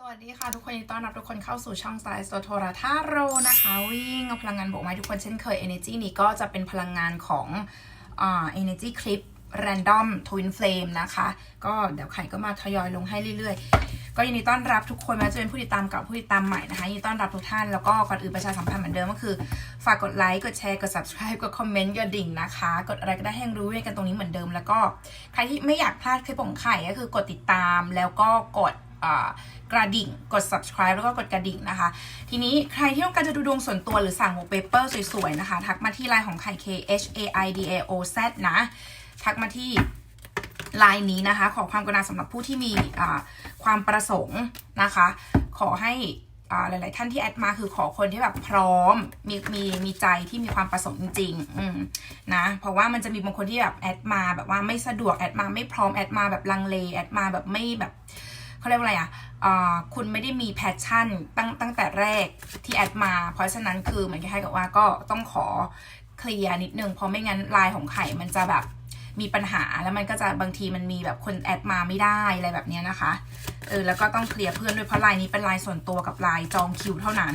สวัสดีค่ะทุกคนยินดีต้อนรับทุกคนเข้าสู่ช่องสายสโทรท่าโรนะคะ วิ่งเอาพลังงานบวกมาให้ทุกคนเช่นเคย Energy นี้ก็จะเป็นพลังงานของอ่า Energy Clip Random Twin Flame นะคะ ก็เดี๋ยวไข่ก็มาทยอยลงให้เรื่อยๆ ก็ยินดีต้อนรับทุกคนม้จะเป็นผู้ติดตามเก่าผู้ติดตามใหม่นะคะยินดีต้อนรับทุกท่านแล้วก็ก่อนอื่นประชาสัมพันธ์เหมือนเดิมก็คือ ฝากกดไลค์กดแชร์กด subscribe กดคอมเมนต์กดดิ่งนะคะ กดอะไรก็ได้ให้รู้ด้วยกันตรงนี้เหมือนเดิม แล้วก็ใครที่ไม่อยากพลาดคลิปของไข่ก็คือกดติดตามแล้วก็กด กระดิ่งกด subscribe แล้วก็กดกระดิ่งนะคะ ทีนี้ใครที่ต้องการจะดูดวงส่วนตัวหรือสั่ง wallpaper สวยๆนะคะ ทักมาที่ไลน์ของไข่ K H A I D A O Z นะ ทักมาที่ไลน์นี้นะคะ ขอความกรุณาสำหรับผู้ที่มีความประสงค์นะคะ ขอให้หลาย ๆ ท่านที่แอดมาคือขอคนที่แบบพร้อมมีมีมีใจที่มีความประสงค์จริงๆอืนะเพราะว่ามันจะมีบางคนที่แบบแอดมาแบบว่าไม่สะดวกแอดมาไม่พร้อมแอดมาแบบลังเลแอดมาแบบไม่แบบ เขาเรียกว่าอะไรอะคุณไม่ได้มีแพชชั่นตั้งตั้งแต่แรกที่แอดมา เพราะฉะนั้นคือเหมือนคล้ายๆกับว่าก็ต้องขอเคลียร์นิดนึง เพราะไม่งั้นลน์ของไข่มันจะแบบมีปัญหาแล้วมันก็จะบางทีมันมีแบบคนแอดมาไม่ได้อะไรแบบนี้นะคะ เออแล้วก็ต้องเคลียร์เพื่อนด้วยเพราะไลน์นี้เป็นไลน์ส่วนตัวกับไลน์จองคิวเท่านั้น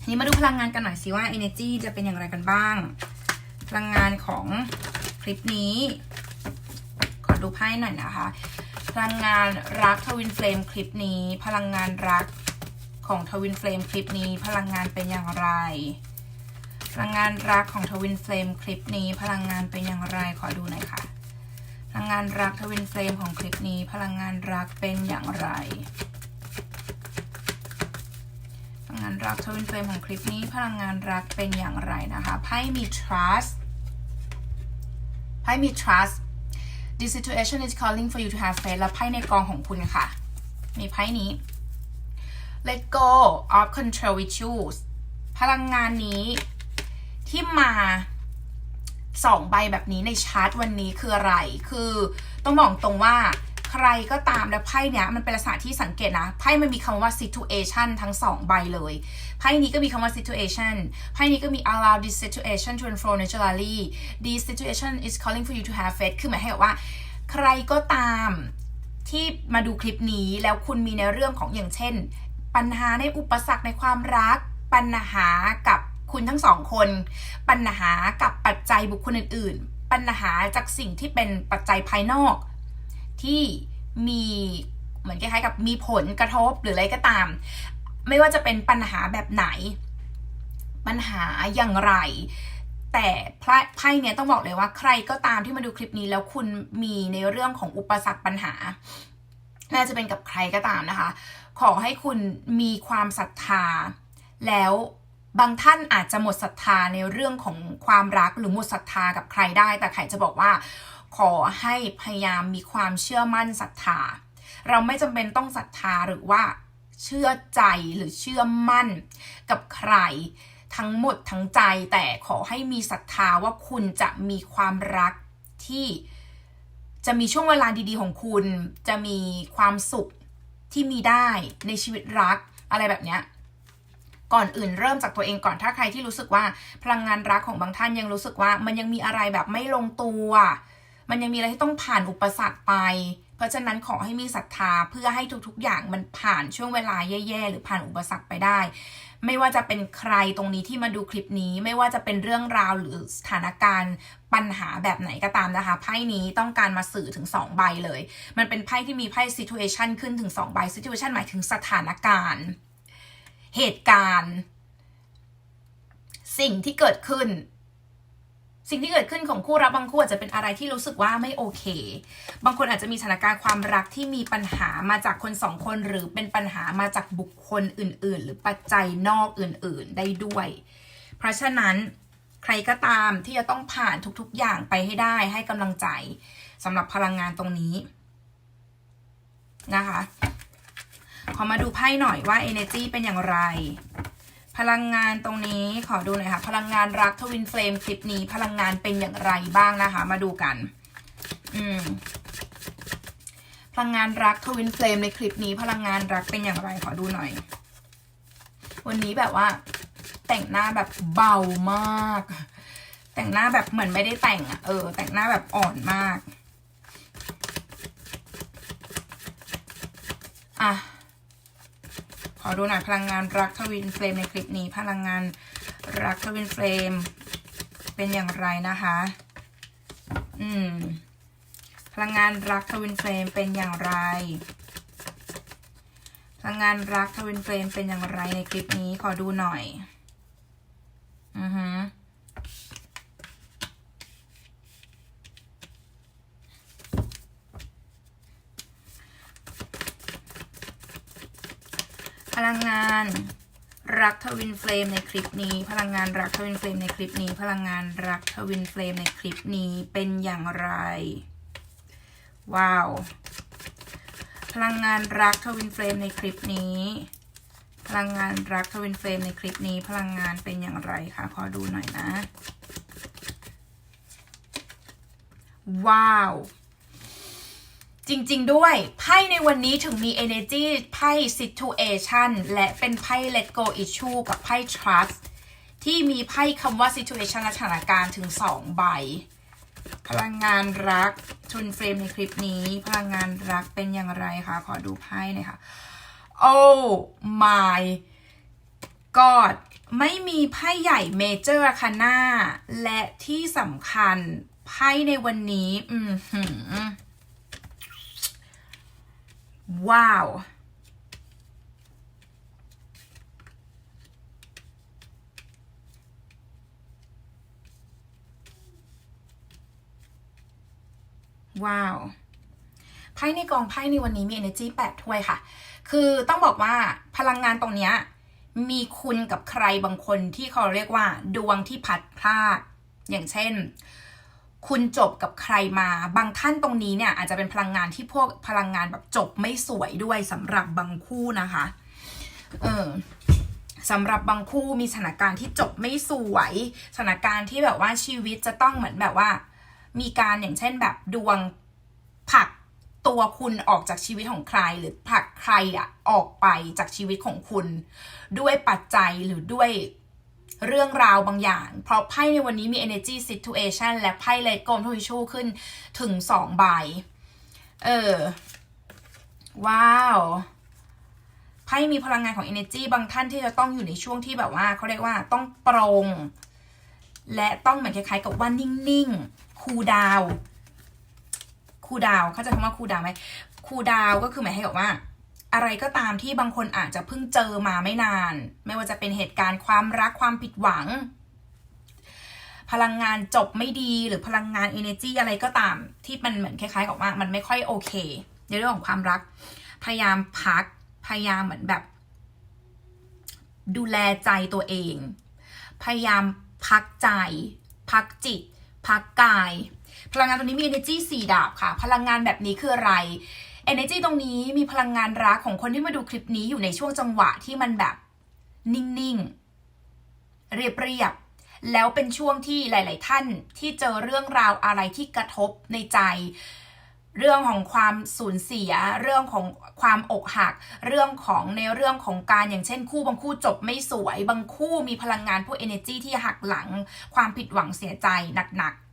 ทีนี้มาดูพลังงานกันหน่อยสิว่า energy จะเป็นอย่างไรกันบ้าง พลังงานของคลิปนี้ ขอดูไพ่หน่อยนะคะ พลังงานรักทวินเฟลมคลิปนี้ พลังงานรักของทวินเฟลมคลิปนี้ พลังงานเป็นอย่างไร พลังงานรักของทวินเฟลมคลิปนี้ พลังงานเป็นอย่างไรขอดูหน่อยค่ะ พลังงานรักทวินเฟลมของคลิปนี้ พลังงานรักเป็นอย่างไร พลังงานรักทวินเฟลมของคลิปนี้ พลังงานรักเป็นอย่างไรนะคะไพ่มี trust ไพ่มี trust this situation is calling for you to have faith และไพ่ในกองของคุณค่ะ มีไพ่นี้ let go of control issues พลังงานนี้ที่มาสองใบแบบนี้ในชาร์ตวันนี้คืออะไร คือต้องบอกตรงว่า ใครก็ตามแล้วไพ่เนี้ยมันเป็นลักษณะที่สังเกตนะไพ่มันมีคำว่า situation ทั้งสองใบเลยไพ่นี้ก็มีคำว่า situation ไพ่นี้ก็มี allow this situation to unfold naturally this situation is calling for you to have faith คือหมายให้ว่า ใครก็ตามที่มาดูคลิปนี้แล้วคุณมีในเรื่องของอย่างเช่น ปัญหาในอุปสรรคในความรัก ปัญหากับคุณทั้งสองคน ปัญหากับปัจจัยบุคคลอื่น ๆ ปัญหาจากสิ่งที่เป็นปัจจัยภายนอก ที่มีเหมือนคล้ายๆกับมีผลกระทบหรืออะไรก็ตาม ไม่ว่าจะเป็นปัญหาแบบไหน ปัญหาอย่างไร แต่ไพ่เนี่ยต้องบอกเลยว่าใครก็ตามที่มาดูคลิปนี้แล้วคุณมีในเรื่องของอุปสรรคปัญหาน่าจะเป็นกับใครก็ตามนะคะ ขอให้คุณมีความศรัทธา แล้วบางท่านอาจจะหมดศรัทธาในเรื่องของความรักหรือหมดศรัทธากับใครได้ แต่ไข่จะบอกว่า ขอให้พยายามมีความเชื่อมั่นศรัทธา เราไม่จำเป็นต้องศรัทธาหรือว่าเชื่อใจหรือเชื่อมั่นกับใครทั้งหมดทั้งใจแต่ขอให้มีศรัทธาว่าคุณจะมีความรักที่จะมีช่วงเวลาดีๆของคุณ จะมีความสุขที่มีได้ในชีวิตรักอะไรแบบเนี้ยก่อนอื่นเริ่มจากตัวเองก่อนถ้าใครที่รู้สึกว่าพลังงานรักของบางท่านยังรู้สึกว่ามันยังมีอะไรแบบไม่ลงตัว มันยังมีอะไรที่ต้องผ่านอุปสรรคไป เพราะฉะนั้นขอให้มีศรัทธาเพื่อให้ทุกๆ อย่างมันผ่านช่วงเวลาแย่ๆ หรือผ่านอุปสรรคไปได้ ไม่ว่าจะเป็นใครตรงนี้ที่มาดูคลิปนี้ ไม่ว่าจะเป็นเรื่องราวหรือสถานการณ์ปัญหาแบบไหนก็ตามนะคะ ไพ่นี้ต้องการมาสื่อถึง 2 ใบเลย มันเป็นไพ่ที่มีไพ่ situation ขึ้นถึง 2 ใบ situation หมายถึงสถานการณ์ เหตุการณ์ สิ่งที่เกิดขึ้น สิ่งที่เกิดขึ้นของคู่รักบางคู่อาจจะเป็นอะไรที่รู้สึกว่าไม่โอเค บางคนอาจจะมีสถานการณ์ความรักที่มีปัญหามาจากคนสองคน หรือเป็นปัญหามาจากบุคคลอื่น ๆ หรือปัจจัยนอกอื่น ๆ ได้ด้วย เพราะฉะนั้นใครก็ตามที่จะต้องผ่านทุกๆ อย่างไปให้ได้ให้กำลังใจสำหรับพลังงานตรงนี้นะคะ ขอมาดูไพ่หน่อยว่า energy เป็นอย่างไร พลังงานตรงนี้ขอดูหน่อยค่ะ พลังงานรักทวินเฟลมคลิปนี้ พลังงานเป็นอย่างไรบ้างนะคะ มาดูกัน อืมพลังงานรักทวินเฟลมในคลิปนี้ พลังงานรักเป็นอย่างไรขอดูหน่อย วันนี้แบบว่า แต่งหน้าแบบเบามาก แต่งหน้าแบบเหมือนไม่ได้แต่งอะเออ แต่งหน้าแบบอ่อนมาก อะ ขอดูหน่อยพลังงานรักทวินเฟรมในคลิปนี้ พลังงานรักทวินเฟรม เป็นอย่างไรนะคะ อืม พลังงานรักทวินเฟรมเป็นอย่างไร พลังงานรักทวินเฟรมเป็นอย่างไรในคลิปนี้ ขอดูหน่อย อือฮึพลังงานรักท วินเฟลมในคลิปนี้ พลังงานรักทวินเฟลมในคลิปนี้ พลังงานรักทวินเฟลมในคลิปนี้เป็นอย่างไร ว้าว พลังงานรักทวินเฟลมในคลิปนี้ พลังงานรักทวินเฟลมในคลิปนี้ พลังงานเป็นอย่างไรคะขอดูหน่อยนะ ว้าว จริง ๆ ด้วย ไพ่ในวันนี้ถึงมี energy ไพ่ situation และเป็นไพ่ let go issue กับไพ่ trust ที่มีไพ่คำว่า situation และสถานการณ์ถึง 2 ใบ พลังงานรักทุนเฟรมในคลิปนี้ พลังงานรักเป็นอย่างไรคะ ขอดูไพ่หน่อยค่ะ Oh my god ไม่มีไพ่ใหญ่เมเจอร์คาน่าและที่สำคัญไพ่ในวันนี้ อืมหือ ว้าว ว้าว ไพ่ในกองไพ่ในวันนี้มี energy 8ถ้วยค่ะ คือต้องบอกว่าพลังงานตรงเนี้ยมีคุณกับใครบางคนที่เขาเรียกว่า ดวงที่พัดพลาดอย่างเช่น คุณจบกับใครมาบางท่านตรงนี้เนี่ยอาจจะเป็นพลังงานที่พวกพลังงานแบบจบไม่สวยด้วยสำหรับบางคู่นะคะเออสำหรับบางคู่มีสถานการณ์ที่จบไม่สวยสถานการณ์ที่แบบว่าชีวิตจะต้องเหมือนแบบว่า มีการอย่างเช่นแบบดวงผลักตัวคุณออกจากชีวิตของใครหรือผลักใครอะออกไปจากชีวิตของคุณ ด้วยปัจจัยหรือด้วย เรื่องราวบางอย่าง เพราะไพ่ในวันนี้มี energy situation และไพ่เลดโกมทวิชูขึ้นถึงสองใบ เออ ว้าวไพ่มีพลังงานของ energy บางท่านที่จะต้องอยู่ในช่วงที่แบบว่าเขาเรียกว่าต้องปรงและต้องเหมือนคล้ายๆกับว่านิ่งๆ คูดาว คูดาว เข้าใจคำว่าคูดาวไหมคูดาวก็คือหมายให้กับว่า อะไรก็ตามที่บางคนอาจจะเพิ่งเจอมาไม่นาน ไม่ว่าจะเป็นเหตุการณ์ความรักความผิดหวัง พลังงานจบไม่ดีหรือพลังงาน energy อะไรก็ตาม ที่มันเหมือนคล้ายๆกับว่ามันไม่ค่อยโอเค ในเรื่องของความรัก พยายามพัก พยายามเหมือนแบบ ดูแลใจตัวเอง พยายามพักใจ พักจิต พักกาย พลังงานตรงนี้มี energy สี่ดาบค่ะ พลังงานแบบนี้คืออะไร energy ตรงนี้มีพลังงานรักของคนที่มาดูคลิปนี้อยู่ในช่วงจังหวะที่มันแบบนิ่งๆ เรียบๆแล้วเป็นช่วงที่หลาย ๆ ท่านที่เจอเรื่องราวอะไรที่กระทบในใจ เรื่องของความสูญเสีย เรื่องของความอกหัก เรื่องของในเรื่องของการอย่างเช่น คู่บางคู่จบไม่สวย บางคู่มีพลังงานพวก energy ที่หักหลัง ความผิดหวังเสียใจหนักๆ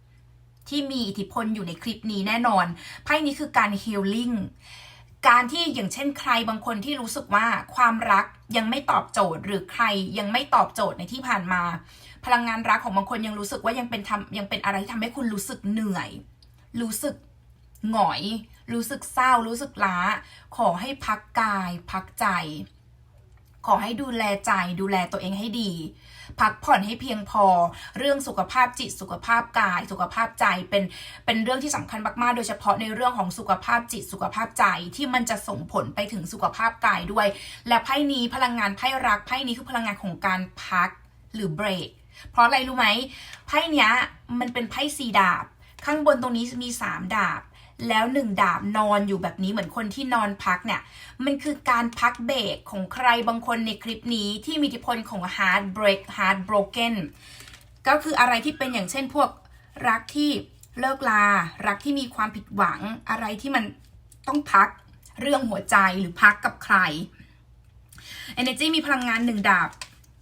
ที่มีอิทธิพลอยู่ในคลิปนี้แน่นอน ไพ่นี้คือการ healing การที่อย่างเช่นใครบางคนที่รู้สึกว่าความรักยังไม่ตอบโจทย์ หรือใครยังไม่ตอบโจทย์ในที่ผ่านมา พลังงานรักของบางคนยังรู้สึกว่ายังเป็นทำยังเป็นอะไรที่ทำให้คุณรู้สึกเหนื่อย รู้สึกหงอย รู้สึกเศร้า รู้สึกล้า ขอให้พักกาย พักใจ ขอให้ดูแลใจ ดูแลตัวเองให้ดี พักผ่อนให้เพียงพอ เรื่องสุขภาพจิตสุขภาพกาย สุขภาพใจเป็นเป็นเรื่องที่สำคัญมากๆ โดยเฉพาะในเรื่องของสุขภาพจิตสุขภาพใจที่มันจะส่งผลไปถึงสุขภาพกายด้วย และไพ่นี้พลังงานไพ่รักไพ่นี้คือพลังงานของการพักหรือเบรกเพราะอะไรรู้ไหมไพ่เนี้ยมันเป็นไพ่สีดาบ ข้างบนตรงนี้มีสามดาบ แล้วหนึ่งดาบนอนอยู่แบบนี้เหมือนคนที่นอนพักเนี่ย มันคือการพักเบรกของใครบางคนในคลิปนี้ที่มีอิทธิพลของ heart break heart broken ก็คืออะไรที่เป็นอย่างเช่นพวกรักที่เลิกลา รักที่มีความผิดหวังอะไรที่มันต้องพักเรื่องหัวใจหรือพักกับใคร energy มีพลังงานหนึ่งดาบ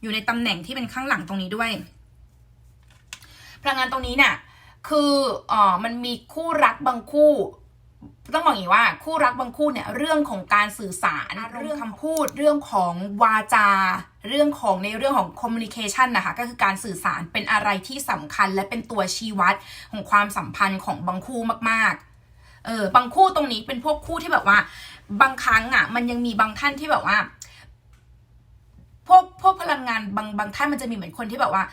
อยู่ในตำแหน่งที่เป็นข้างหลังตรงนี้ด้วย พลังงานตรงนี้เนี่ย คือเอ่อมันมีคู่รักบางคู่ ต้องบอกอย่างนี้ว่า คู่รักบางคู่เนี่ยเรื่องของการสื่อสารเรื่องคำพูด เรื่องของวาจา เรื่องของในเรื่องของ communication นะคะก็คือการสื่อสารเป็นอะไรที่สำคัญและเป็นตัวชี้วัดของความสัมพันธ์ของบางคู่มากๆ เออบางคู่ตรงนี้เป็นพวกคู่ที่แบบว่า บางครั้งอะ มันยังมีบางท่านที่แบบว่าพวกพวกพลังงานบางบางท่านมันจะมีเหมือนคนที่แบบว่า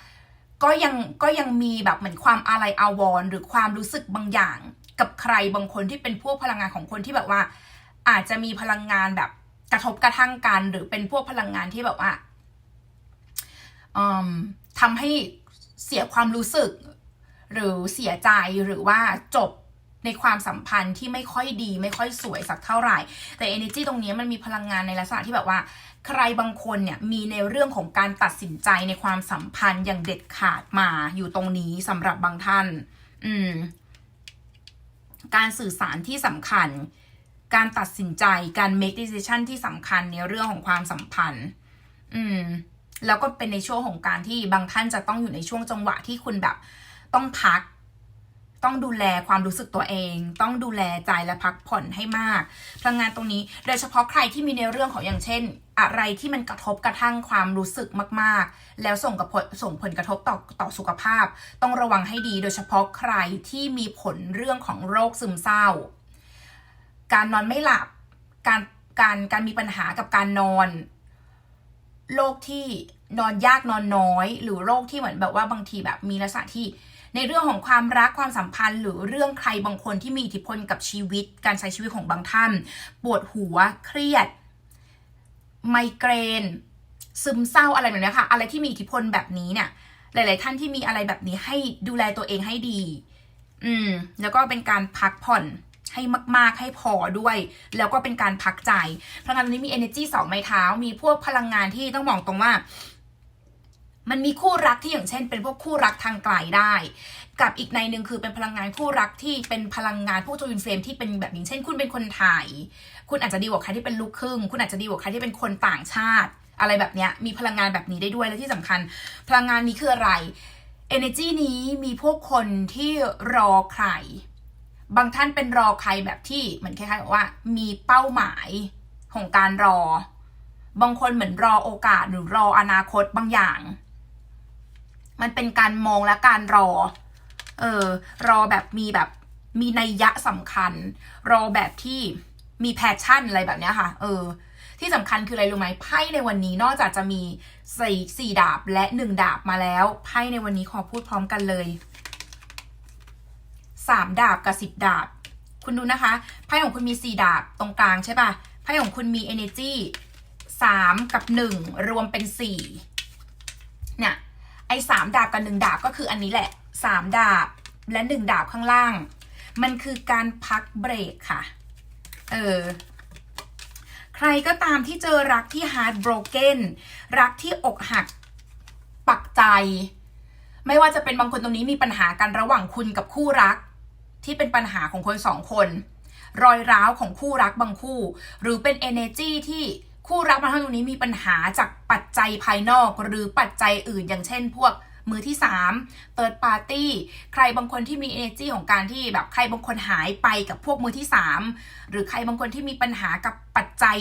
ก็ยังก็ยังมีแบบเหมือนความอาลัยอาวรหรือความรู้สึกบางอย่าง กับใครบางคนที่เป็นพวกพลังงานของคนที่แบบว่า อาจจะมีพลังงานแบบกระทบกระทั่งกันหรือเป็นพวกพลังงานที่แบบว่าอืมทำให้เสียความรู้สึก หรือเสียใจหรือว่าจบในความสัมพันธ์ที่ไม่ค่อยดี ไม่ค่อยสวยสักเท่าไหร่ แต่ energy ตรงนี้มันมีพลังงานในลักษณะที่แบบว่า ใครบางคนเนี่ยมีในเรื่องของการตัดสินใจในความสัมพันธ์อย่างเด็ดขาดมาอยู่ตรงนี้สำหรับบางท่าน อืม การสื่อสารที่สำคัญ การตัดสินใจการ make decision ที่สำคัญในเรื่องของความสัมพันธ์ อืม แล้วก็เป็นในช่วงของการที่บางท่านจะต้องอยู่ในช่วงจังหวะที่คุณแบบ ต้องพัก ต้องดูแลความรู้สึกตัวเอง ต้องดูแลใจและพักผ่อนให้มาก พลังงานตรงนี้ โดยเฉพาะใครที่มีในเรื่องของอย่างเช่น อะไรที่มันกระทบกระทั่งความรู้สึกมากๆ แล้วส่งกับผลส่งผลกระทบต่อต่อสุขภาพ ต้องระวังให้ดีโดยเฉพาะใครที่มีผลเรื่องของโรคซึมเศร้า การนอนไม่หลับ การการการมีปัญหากับการนอนโรคที่นอนยากนอนน้อย หรือโรคที่เหมือนแบบว่าบางทีแบบมีลักษณะที่ ในเรื่องของความรักความสัมพันธ์ หรือเรื่องใครบางคนที่มีอิทธิพลกับชีวิต การใช้ชีวิตของบางท่าน ปวดหัวเครียด ไมเกรน ซึมเศร้าอะไรแบบนี้ค่ะ อะไรที่มีอิทธิพลแบบนี้เนี่ย หลาย ๆ ท่านที่มีอะไรแบบนี้ให้ดูแลตัวเองให้ดี อืม แล้วก็เป็นการพักผ่อนให้มาก ๆ ให้พอด้วย แล้วก็เป็นการพักใจพลังงานตรงนี้มี energy สองไม้เท้า มีพวกพลังงานที่ต้องบอกตรงว่า มันมีคู่รักที่อย่างเช่น เป็นพวกคู่รักทางไกลได้ กับอีกในหนึ่งคือเป็นพลังงานคู่รักที่เป็นพลังงานพวกจูนเฟรมที่เป็นแบบอย่างเช่น คุณเป็นคนไทยคุณอาจจะดีกว่าใครที่เป็นลูกครึ่ง คุณอาจจะดีกว่าใครที่เป็นคนต่างชาติ อะไรแบบเนี้ยมีพลังงานแบบนี้ได้ด้วยและที่สำคัญ พลังงานนี้คืออะไร energy นี้มีพวกคนที่รอใคร บางท่านเป็นรอใครแบบที่เหมือนคล้ายๆกับว่า มีเป้าหมายของการรอ บางคนเหมือนรอโอกาสหรือรออนาคตบางอย่าง มันเป็นการมองและการรอ เออ รอแบบมีแบบมีนัยยะสำคัญ รอแบบที่มีแพชชั่นอะไรแบบเนี้ยค่ะ เออ ที่สำคัญคืออะไรรู้ไหมไพ่ในวันนี้นอกจากจะมีสี่สี่ดาบและหนึ่งดาบมาแล้วไพ่ในวันนี้ขอพูดพร้อมกันเลยสามดาบกับสิบดาบ คุณดูนะคะไพ่ของคุณมีสี่ดาบตรงกลางใช่ปะไพ่ของคุณมี energy สามกับหนึ่งรวมเป็นสี่เนี่ย ไอ้สามดาบกับหนึ่งดาบก็คืออันนี้แหละสามดาบและหนึ่งดาบข้างล่าง มันคือการพักเบรกค่ะ เออ ใครก็ตามที่เจอรักที่ heartbroken รักที่อกหักปักใจ ไม่ว่าจะเป็นบางคนตรงนี้มีปัญหากันระหว่างคุณกับคู่รัก ที่เป็นปัญหาของคนสองคน รอยร้าวของคู่รักบางคู่ หรือเป็น energy ที่ คู่รักบางท่านตรงนี้มีปัญหาจากปัจจัยภายนอก หรือปัจจัยอื่น อย่างเช่น พวกมือที่3 third party ใครบางคนที่มี energy ของการที่แบบใครบางคนหายไปกับพวกมือที่ 3 หรือใครบางคนที่มีปัญหากับปัจจัย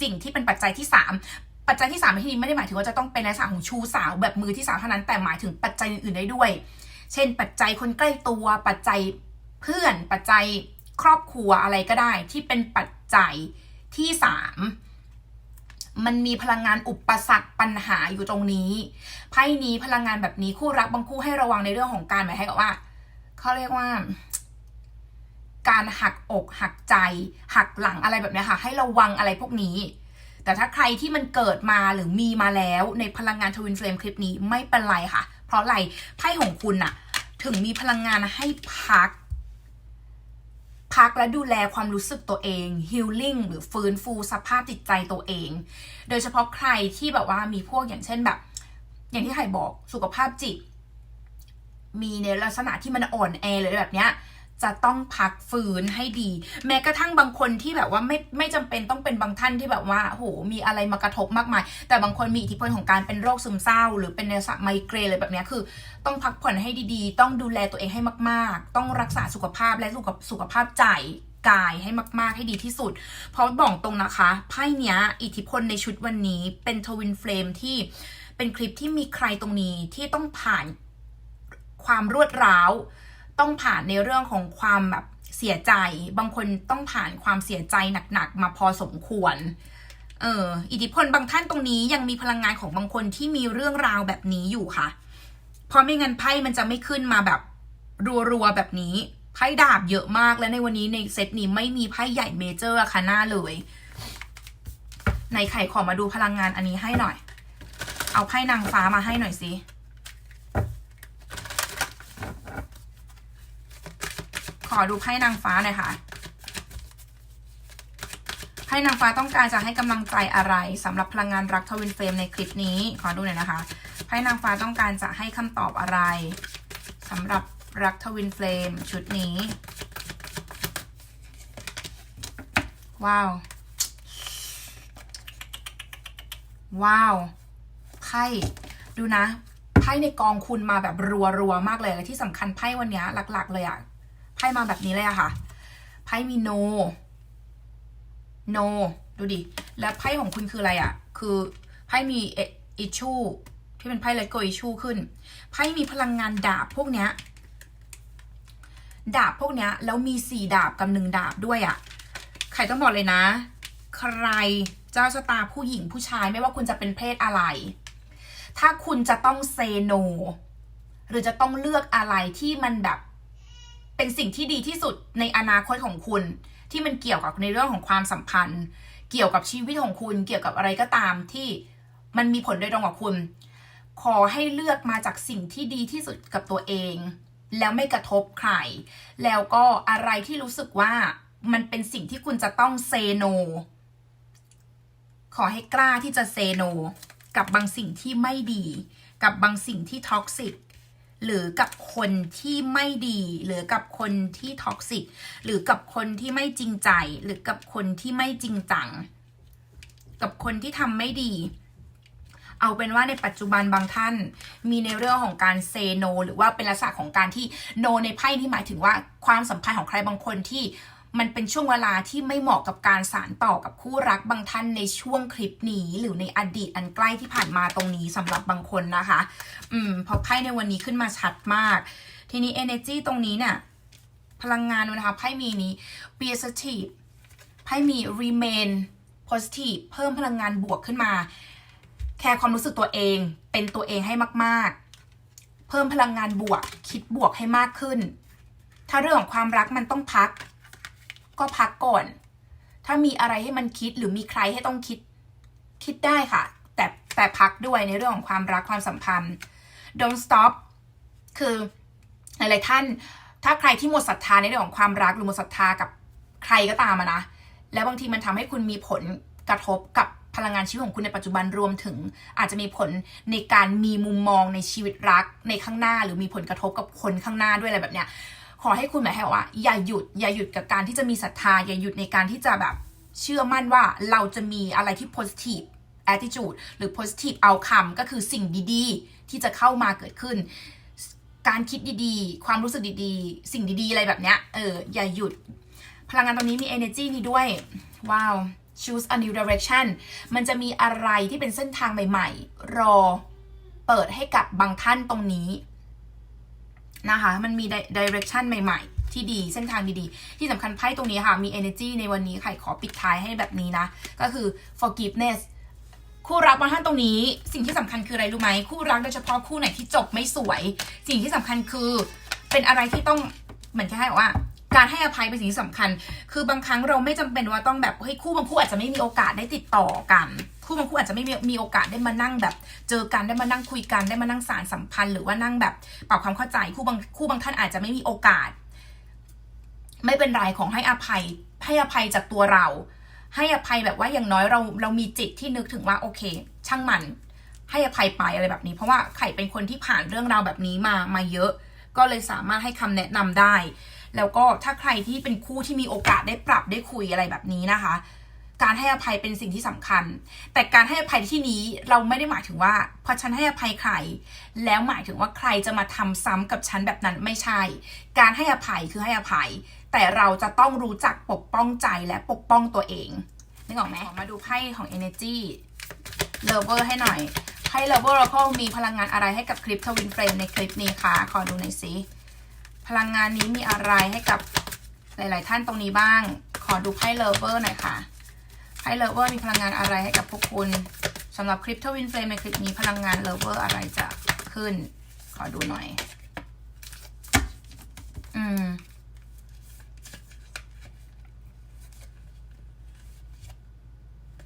สิ่งที่เป็นปัจจัยที่ 3 ปัจจัยที่3ในที่นี้ไม่ได้หมายถึงว่าจะต้องเป็นในลักษณะของชูสาวแบบมือที่3เท่านั้นแต่หมายถึงปัจจัยอื่นๆได้ด้วย เช่น ปัจจัยคนใกล้ตัวปัจจัยเพื่อนปัจจัยครอบครัวอะไรก็ได้ที่เป็นปัจจัยที่สา มันมีพลังงานอุปสรรคปัญหาอยู่ตรงนี้ไพ่นี้พลังงานแบบนี้คู่รักบางคู่ให้ระวังในเรื่องของการหมายให้กับว่าเขาเรียกว่า การหักอกหักใจ หักหลังอะไรแบบนี้ค่ะ ให้ระวังอะไรพวกนี้ แต่ถ้าใครที่มันเกิดมาหรือมีมาแล้วในพลังงานทวินเฟลมคลิปนี้ไม่เป็นไรค่ะ เพราะอะไรไพ่ของคุณอะถึงมีพลังงานให้พัก พักและดูแลความรู้สึกตัวเองฮิลลิ่งหรือฟื้นฟูสภาพจิตใจตัวเอง โดยเฉพาะใครที่แบบว่ามีพวกอย่างเช่นแบบ อย่างที่ไข่บอกสุขภาพจิต มีในลักษณะที่มันอ่อนแอเลยแบบเนี้ย จะต้องพักฟื้นให้ดี แม้กระทั่งบางคนที่แบบว่าไม่ไม่จำเป็นต้องเป็นบางท่านที่แบบว่าโหมีอะไรมากระทบมากมาย แต่บางคนมีอิทธิพลของการเป็นโรคซึมเศร้า หรือเป็นในลักษณะไมเกรนอะไรแบบนี้คือ ต้องพักผ่อนให้ดีๆ ต้องดูแลตัวเองให้มาก ๆ ต้องรักษาสุขภาพและสุขสุขภาพใจกายให้มากๆให้ดีที่สุด เพราะบอกตรงนะคะไพ่เนี้ย อิทธิพลในชุดวันนี้เป็นทวินเฟลมที่เป็นคลิปที่มีใครตรงนี้ที่ต้องผ่านความรวดร้าว ต้องผ่านในเรื่องของความแบบเสียใจ บางคนต้องผ่านความเสียใจหนักๆมาพอสมควร เออ อิทธิพลบางท่านตรงนี้ยังมีพลังงานของบางคนที่มีเรื่องราวแบบนี้อยู่ค่ะ เพราะไม่งั้นไพ่มันจะไม่ขึ้นมาแบบรัวๆแบบนี้ ไพ่ดาบเยอะมากและในวันนี้ในเซตนี้ไม่มีไพ่ใหญ่เมเจอร์ค่ะหน้าเลยในไข่ขอมาดูพลังงานอันนี้ให้หน่อย เอาไพ่นางฟ้ามาให้หน่อยสิ ขอดูไพ่นางฟ้าหน่อยค่ะไพ่นางฟ้าต้องการจะให้กำลังใจอะไรสำหรับพลังงานรักทวินเฟรมในคลิปนี้ ขอดูหน่อยนะคะไพ่นางฟ้าต้องการจะให้คำตอบอะไรสำหรับรักทวินเฟรมชุดนี้ ว้าว ว้าวไพ่ดูนะไพ่ในกองคุณมาแบบรัวๆมากเลยและที่สำคัญไพ่วันนี้หลัก ๆ เลยอะ ไพ่มาแบบนี้เลยอะค่ะไพ่มีโนโนดูดิ แล้วไพ่ของคุณคืออะไรอะคือไพ่มีอิชูที่เป็นไพ่เลโกอิชูขึ้นไพ่มีพลังงานดาบพวกเนี้ยดาบพวกเนี้ยแล้วมีสี่ดาบกับหนึ่งดาบด้วยอะใครต้องบอกเลยนะ ใครเจ้าชะตาผู้หญิงผู้ชายไม่ว่าคุณจะเป็นเพศอะไร ถ้าคุณจะต้องเซโน หรือจะต้องเลือกอะไรที่มันแบบ เป็นสิ่งที่ดีที่สุดในอนาคตของคุณ ที่มันเกี่ยวกับในเรื่องของความสัมพันธ์ เกี่ยวกับชีวิตของคุณ เกี่ยวกับอะไรก็ตามที่มันมีผลโดยตรงกับคุณ ขอให้เลือกมาจากสิ่งที่ดีที่สุดกับตัวเอง แล้วไม่กระทบใคร แล้วก็อะไรที่รู้สึกว่ามันเป็นสิ่งที่คุณจะต้องเซโน ขอให้กล้าที่จะเซโน กับบางสิ่งที่ไม่ดี กับบางสิ่งที่ท็อกซิก หรือกับคนที่ไม่ดี หรือกับคนที่ท็อกซิกหรือกับคนที่ไม่จริงใจ หรือกับคนที่ไม่จริงจัง กับคนที่ทำไม่ดี เอาเป็นว่าในปัจจุบันบางท่าน มีในเรื่องของการเซโน หรือว่าเป็นลักษณะของการที่โนในไพ่ที่หมายถึงว่าความสัมพันธ์ของใครบางคนที่ มันเป็นช่วงเวลาที่ไม่เหมาะกับการสานต่อกับคู่รักบางท่านในช่วงคลิปนี้ หรือในอดีตอันใกล้ที่ผ่านมาตรงนี้สำหรับบางคนนะคะ อืมพราะไพ่ในวันนี้ขึ้นมาชัดมาก ทีนี้ energy ตรงนี้เนี่ยพลังงานนะคะไพ่มีนี้ be positive ไพ่มี remain positive เพิ่มพลังงานบวกขึ้นมา แคร์ความรู้สึกตัวเอง เป็นตัวเองให้มากๆ เพิ่มพลังงานบวก คิดบวกให้มากขึ้น ถ้าเรื่องของความรักมันต้องพัก ก็พักก่อน ถ้ามีอะไรให้มันคิดหรือมีใครให้ต้องคิดคิดได้ค่ะ แต่แต่พักด้วยในเรื่องของความรักความสัมพันธ์ don't stop คือหลายๆท่าน ถ้าใครที่หมดศรัทธาในเรื่องของความรักหรือหมดศรัทธากับใครก็ตามนะ แล้วบางทีมันทำให้คุณมีผลกระทบกับพลังงานชีวิตของคุณในปัจจุบันรวมถึง อาจจะมีผลในการมีมุมมองในชีวิตรักในข้างหน้า หรือมีผลกระทบกับคนข้างหน้าด้วยอะไรแบบเนี้ย ขอให้คุณหมายให้ว่าอย่าหยุดอย่าหยุดกับการที่จะมีศรัทธา อย่าหยุดในการที่จะแบบเชื่อมั่นว่าเราจะมีอะไรที่ positive attitude หรือ positive outcome ก็คือสิ่งดีๆ ที่จะเข้ามาเกิดขึ้น การคิดดีๆ ความรู้สึกดีๆ สิ่งดีๆ อะไรแบบเนี้ย เออ อย่าหยุด พลังงานตรงนี้มี energy นี้ด้วย ว้าว choose a new direction มันจะมีอะไรที่เป็นเส้นทางใหม่ ๆ รอเปิดให้กับบางท่านตรงนี้ นะคะ มันมี direction ใหม่ๆ ที่ดีเส้นทางดีๆ ที่สำคัญไพ่ตรงนี้ค่ะ มี energy ในวันนี้ใครขอปิดท้ายให้แบบนี้นะ ก็คือ forgiveness คู่รักบางท่านตรงนี้ สิ่งที่สำคัญคืออะไรรู้ไหมคู่รักโดยเฉพาะคู่ไหนที่จบไม่สวย สิ่งที่สำคัญคือเป็นอะไรที่ต้องเหมือนแค่ว่า การให้อภัยเป็นสิ่งที่สำคัญ คือบางครั้งเราไม่จำเป็นว่าต้องแบบเฮ้ยคู่บางคู่อาจจะไม่มีโอกาสได้ติดต่อกัน คู่บางคู่อาจจะไม่มีมีโอกาสได้มานั่งแบบ เจอกันได้มานั่งคุยกันได้มานั่งสารสัมพันธ์ หรือว่านั่งแบบปรับความเข้าใจคู่บางคู่บางท่านอาจจะไม่มีโอกาส ไม่เป็นไรของให้อภัยให้อภัยจากตัวเรา ให้อภัยแบบว่าอย่างน้อยเราเรามีจิตที่นึกถึงว่าโอเค ช่างมันให้อภัยไปอะไรแบบนี้ เพราะว่าไข่เป็นคนที่ผ่านเรื่องราวแบบนี้มามาเยอะ ก็เลยสามารถให้คำแนะนำได้ แล้วก็ถ้าใครที่เป็นคู่ที่มีโอกาสได้ปรับได้คุยอะไรแบบนี้นะคะ การให้อภัยเป็นสิ่งที่สำคัญ แต่การให้อภัยที่นี้เราไม่ได้หมายถึงว่าพอฉันให้อภัยใคร แล้วหมายถึงว่าใครจะมาทำซ้ำกับฉันแบบนั้นไม่ใช่ การให้อภัยคือให้อภัย แต่เราจะต้องรู้จักปกป้องใจและปกป้องตัวเองนึกออกไหมมาดูไพ่ของ energy lover ให้หน่อยไพ่ lover oracle มีพลังงานอะไรให้กับคลิปทวินเฟรมในคลิปนี้คะขอดูหน่อยสิ พลังงานนี้มีอะไรให้กับหลาย ๆ ท่านตรงนี้บ้าง ขอดูไพ่ lover หน่อยค่ะไพ่ lover มีพลังงานอะไรให้กับพวกคุณสำหรับคลิปทวินเฟรมในคลิปนี้พลังงาน lover อะไรจะขึ้น ขอดูหน่อย อืม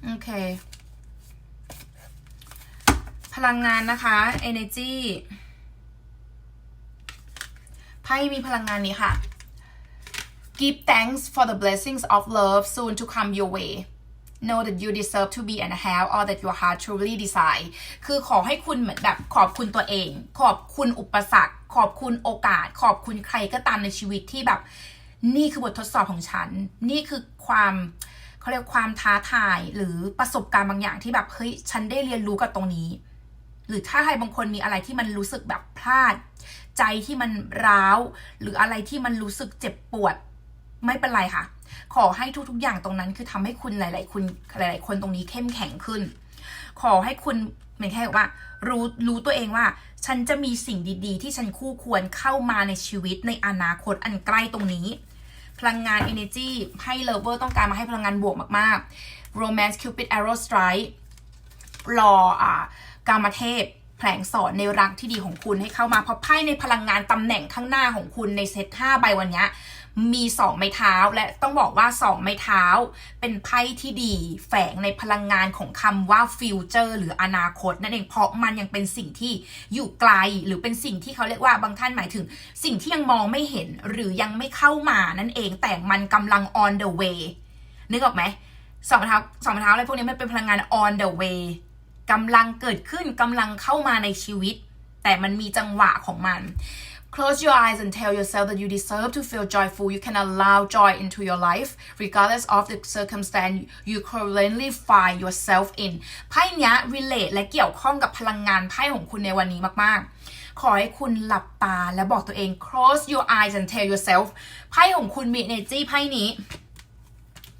โอเค พลังงานนะคะ energy ไพ่มีพลังงานนี้ค่ะ give thanks for the blessings of love soon to come your way know that you deserve to be and have all that your heart truly desire คือขอให้คุณเหมือนแบบขอบคุณตัวเอง ขอบคุณอุปสรรค ขอบคุณโอกาส ขอบคุณใครก็ตามในชีวิตที่แบบ นี่คือบททดสอบของฉัน นี่คือความเขาเรียกความท้าทายหรือประสบการณ์บางอย่างที่แบบเฮ้ยฉันได้เรียนรู้กับตรงนี้ หรือถ้าใครบางคนมีอะไรที่มันรู้สึกแบบพลาด ใจที่มันร้าว หรืออะไรที่มันรู้สึกเจ็บปวด ไม่เป็นไรค่ะ ขอให้ทุกๆ อย่างตรงนั้นคือทำให้คุณหลายๆคุณหลาย ๆ คนตรงนี้เข้มแข็งขึ้น ขอให้คุณเหมือนแค่ว่ารู้รู้ตัวเองว่า ฉันจะมีสิ่งดีๆ ที่ฉันคู่ควรเข้ามาในชีวิตในอนาคตอันใกล้ตรงนี้ พลังงาน energy ให้ lover ต้องการมาให้พลังงานบวกมากๆ romance cupid arrow strike รออ่ากามเทพแผลงสอนในรักที่ดีของคุณให้เข้ามาเพราะไพ่ในพลังงานตำแหน่งข้างหน้าของคุณในเซต5ใบวันนี้มีสองไม้เท้าและต้องบอกว่าสองไม้เท้า เป็นไพ่ที่ดี แฝงในพลังงานของคำว่าฟิวเจอร์หรืออนาคตนั่นเองเพราะมันยังเป็นสิ่งที่อยู่ไกล หรือเป็นสิ่งที่เขาเรียกว่าบางท่านหมายถึง สิ่งที่ยังมองไม่เห็นหรือยังไม่เข้ามานั่นเองแต่มันกำลัง on the way นึกออกไหมสองไม้เท้าสองไม้เท้าอะไรพวกนี้มันเป็นพลังงาน on the way กำลังเกิดขึ้นกำลังเข้ามาในชีวิต แต่มันมีจังหวะของมัน Close your eyes and tell yourself that you deserve to feel joyful. You can allow joy into your life, regardless of the circumstance you currently find yourself in. ไพ่นี้ relate และเกี่ยวข้องกับพลังงานไพ่ของคุณในวันนี้มาก ๆ ขอให้คุณหลับตาและบอกตัวเอง close your eyes and tell yourself ไพ่ของคุณมี energy ไพ่นี้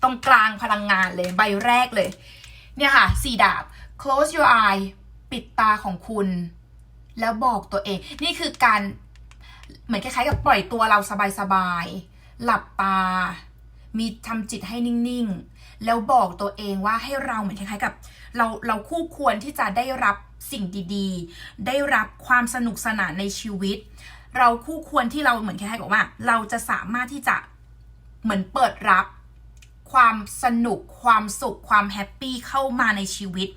ตรงกลางพลังงานเลย ใบแรกเลย เนี่ยค่ะสี่ดาบ close your eye ปิดตาของคุณ แล้วบอกตัวเอง นี่คือการเหมือนคล้ายๆกับปล่อยตัวเราสบายๆ หลับตา มีทำจิตให้นิ่งๆ แล้วบอกตัวเองว่าให้เราเหมือนคล้ายๆกับ เราเราคู่ควรที่จะได้รับสิ่งดีๆ ได้รับความสนุกสนานในชีวิต เราคู่ควรที่เราเหมือนคล้ายๆกับว่า เราจะสามารถที่จะเหมือนเปิดรับ ความสนุกความสุขความแฮปปี้เข้ามาในชีวิต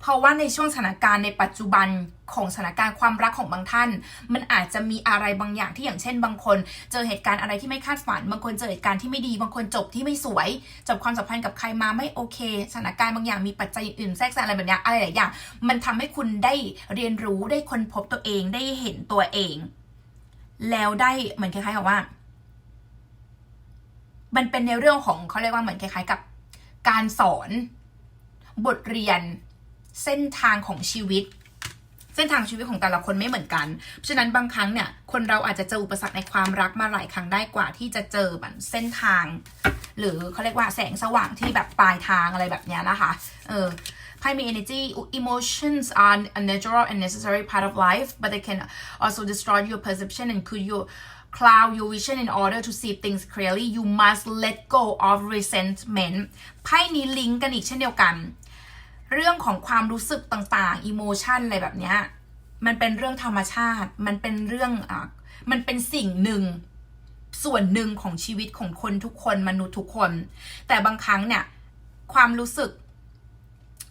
เพราะว่าในช่วงสถานการณ์ในปัจจุบันของสถานการณ์ความรักของบางท่าน มันอาจจะมีอะไรบางอย่างที่อย่างเช่น บางคน เจอเหตุการณ์อะไรที่ไม่คาดฝัน บางคนเจอเหตุการณ์ที่ไม่ดี บางคนจบที่ไม่สวย จบความสัมพันธ์กับใครมาไม่โอเค สถานการณ์บางอย่างมีปัจจัยอื่นแทรกแซงอะไรแบบนี้อะไรหลายอย่าง มันทำให้คุณได้เรียนรู้ได้ค้นพบตัวเองได้เห็นตัวเอง แล้วได้เหมือนคล้ายๆกับว่า มันเป็นในเรื่องของเขาเรียกว่าเหมือนคล้ายๆกับ การสอนบทเรียน เส้นทางของชีวิต เส้นทางชีวิตของแต่ละคนไม่เหมือนกัน เพราะฉะนั้นบางครั้งเนี่ย คนเราอาจจะเจออุปสรรคในความรักมาหลายครั้งได้กว่า ที่จะเจอแบบเส้นทาง หรือเขาเรียกว่าแสงสว่างที่แบบปลายทางอะไรแบบนี้นะคะ เออไพ่มี energy emotions are a natural and necessary part of life but they can also destroy your perception and could you cloud your vision in order to see things clearly you must let go of resentment ไพ่นี้ลิงก์กันอีกเช่นเดียวกัน เรื่องของความรู้สึกต่างๆอิโมชันอะไรแบบเนี้ยมันเป็นเรื่องธรรมชาติ มันเป็นเรื่องอะมันเป็นสิ่งหนึ่งส่วนหนึ่งของชีวิตของคนทุกคนมนุษย์ทุกคน แต่บางครั้งเนี่ยความรู้สึก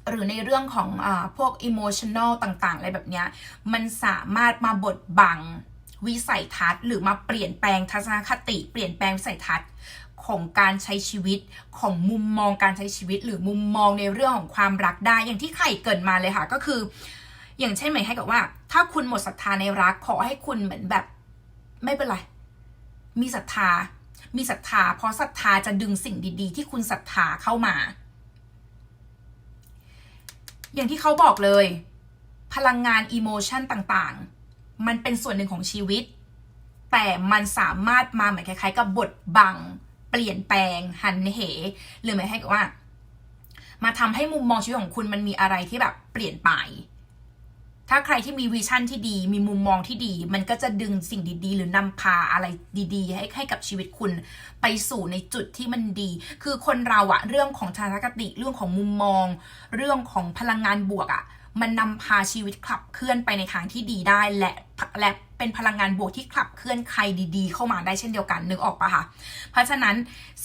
หรือในเรื่องของอ่าพวกอิโมชัน a ลต่าง ๆ อะไรแบบเนี้ยมันสามารถมาบดบังวิสัยทัศน์ หรือมาเปลี่ยนแปลงทัศนคติ เปลี่ยนแปลงวิสัยทัศน์ ของการใช้ชีวิตของมุมมองการใช้ชีวิต หรือมุมมองในเรื่องของความรักได้ อย่างที่ไข่เกรินมาเลยค่ะ ก็คือ อย่างเช่นหมายให้กับว่า ถ้าคุณหมดศรัทธาในรัก ขอให้คุณเหมือนแบบ ไม่เป็นไร มีศรัทธา มีศรัทธา เพราะศรัทธาจะดึงสิ่งดี ๆ ที่คุณศรัทธาเข้ามา อย่างที่เขาบอกเลย พลังงานอิโมชันต่างๆ มันเป็นส่วนหนึ่งของชีวิตแต่มันสามารถมาเหมือนคล้ายๆกับบทบัง เปลี่ยนแปลงหันเหหรือหมายให้กับว่า มาทำให้มุมมองชีวิตของคุณมันมีอะไรที่แบบเปลี่ยนไป ถ้าใครที่มีวิชั่นที่ดี มีมุมมองที่ดี มันก็จะดึงสิ่งดีๆ หรือนำพาอะไรดีๆ ให้ให้กับชีวิตคุณไปสู่ในจุดที่มันดี คือคนเราอะเรื่องของทัศนคติเรื่องของมุมมอง เรื่องของพลังงานบวกอะมันนำพาชีวิตขับเคลื่อนไปในทางที่ดีได้และและ เป็นพลังงานบวกที่ขับเคลื่อนใครดีๆ เข้ามาได้เช่นเดียวกันนึกออกปะคะเพราะฉะนั้น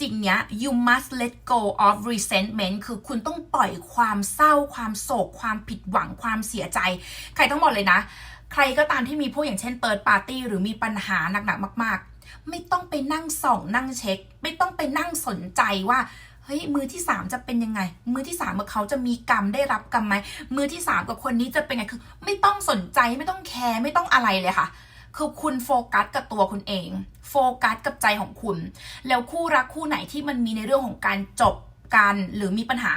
สิ่งนี้ you must let go of resentment คือคุณต้องปล่อยความเศร้า ความโศก ความผิดหวังความเสียใจ ใครต้องบอกเลยนะ ใครก็ตามที่มีพวกอย่างเช่นเ h ิดปาร์ตี้หรือมีปัญหาหนักๆมาก ๆ ไม่ต้องไปนั่งส่องนั่งเช็ค ไม่ต้องไปนั่งสนใจว่าเฮ้ยมือที่สามจะเป็นยังไง มือที่สามเขาจะมีกรรมได้รับกรรมไหมมือที่สามกับคนนี้จะเป็นไงคือ ไม่ต้องสนใจไม่ต้องแคร์ไม่ต้องอะไรเลยค่ะ คือคุณโฟกัสกับตัวคุณเอง โฟกัสกับใจของคุณ แล้วคู่รักคู่ไหนที่มันมีในเรื่องของการจบกันหรือมีปัญหา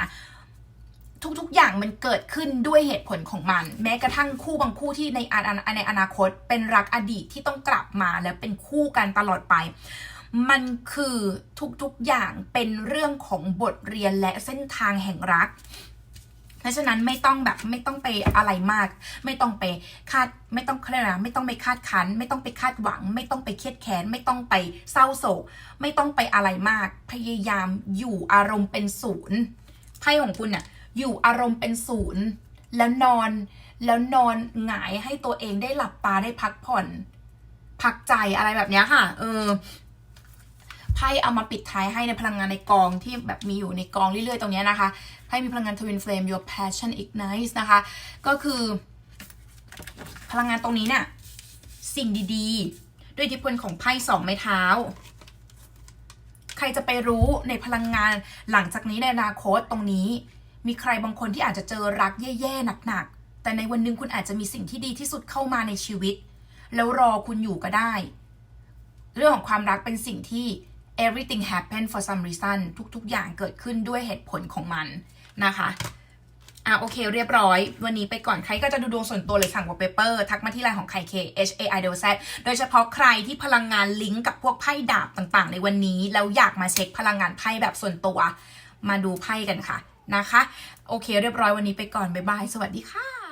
ทุกๆ อย่างมันเกิดขึ้นด้วยเหตุผลของมัน แม้กระทั่งคู่บางคู่ที่ในอนาในอนาคต เป็นรักอดีตที่ต้องกลับมาแล้วเป็นคู่กันตลอดไป มันคือทุกๆอย่างเป็นเรื่องของบทเรียนและเส้นทางแห่งรักเราะฉะนั้นไม่ต้องแบบไม่ต้องไปอะไรมาก ไม่ต้องไปคาดไม่ต้องเขาเรียกอะไรนะไม่ต้องไปคาดคันไม่ต้องไปคาดหวัง ไม่ต้องไปเครียดแค้นไม่ต้องไปเศร้าโศก ไม่ต้องไปอะไรมาก พยายามอยู่อารมณ์เป็นศูนย์ไพ่ของคุณน่ะอยู่อารมณ์เป็นศูนย์แล้วนอน แล้วนอนหงายให้ตัวเองได้หลับตาได้พักผ่อน พักใจอะไรแบบนี้ค่ะ เออไพ่เอามาปิดท้ายให้ในพลังงานในกองที่แบบมีอยู่ในกองเรื่อยๆตรงนี้นะคะ ไพ่มีพลังงาน Twin Flame Your Passion Ignites นะคะ ก็คือพลังงานตรงนี้เนี่ยสิ่งดีๆ ด้วยอิทธิพลของไพ่สองไม้เท้า ใครจะไปรู้ในพลังงานหลังจากนี้ในอนาคตตรงนี้ มีใครบางคนที่อาจจะเจอรักแย่ๆหนักๆ แต่ในวันหนึ่งคุณอาจจะมีสิ่งที่ดีที่สุดเข้ามาในชีวิต แล้วรอคุณอยู่ก็ได้ เรื่องของความรักเป็นสิ่งที่ everything happen for some reason ทุกๆ อย่างเกิดขึ้นด้วยเหตุผลของมัน นะคะอะโอเคเรียบร้อย วันนี้ไปก่อนใครก็จะดูดวงส่วนตัวหรือสั่งวอลเปเปอร์ทักมาที่ไลน์ของใคร K H A I D O Z โดยเฉพาะใครที่พลังงานลิงก์กับพวกไพ่ดาบต่างๆ ในวันนี้ แล้วอยากมาเช็คพลังงานไพ่แบบส่วนตัว มาดูไพ่กันค่ะนะคะ โอเคเรียบร้อยวันนี้ไปก่อน บ๊ายบาย สวัสดีค่ะ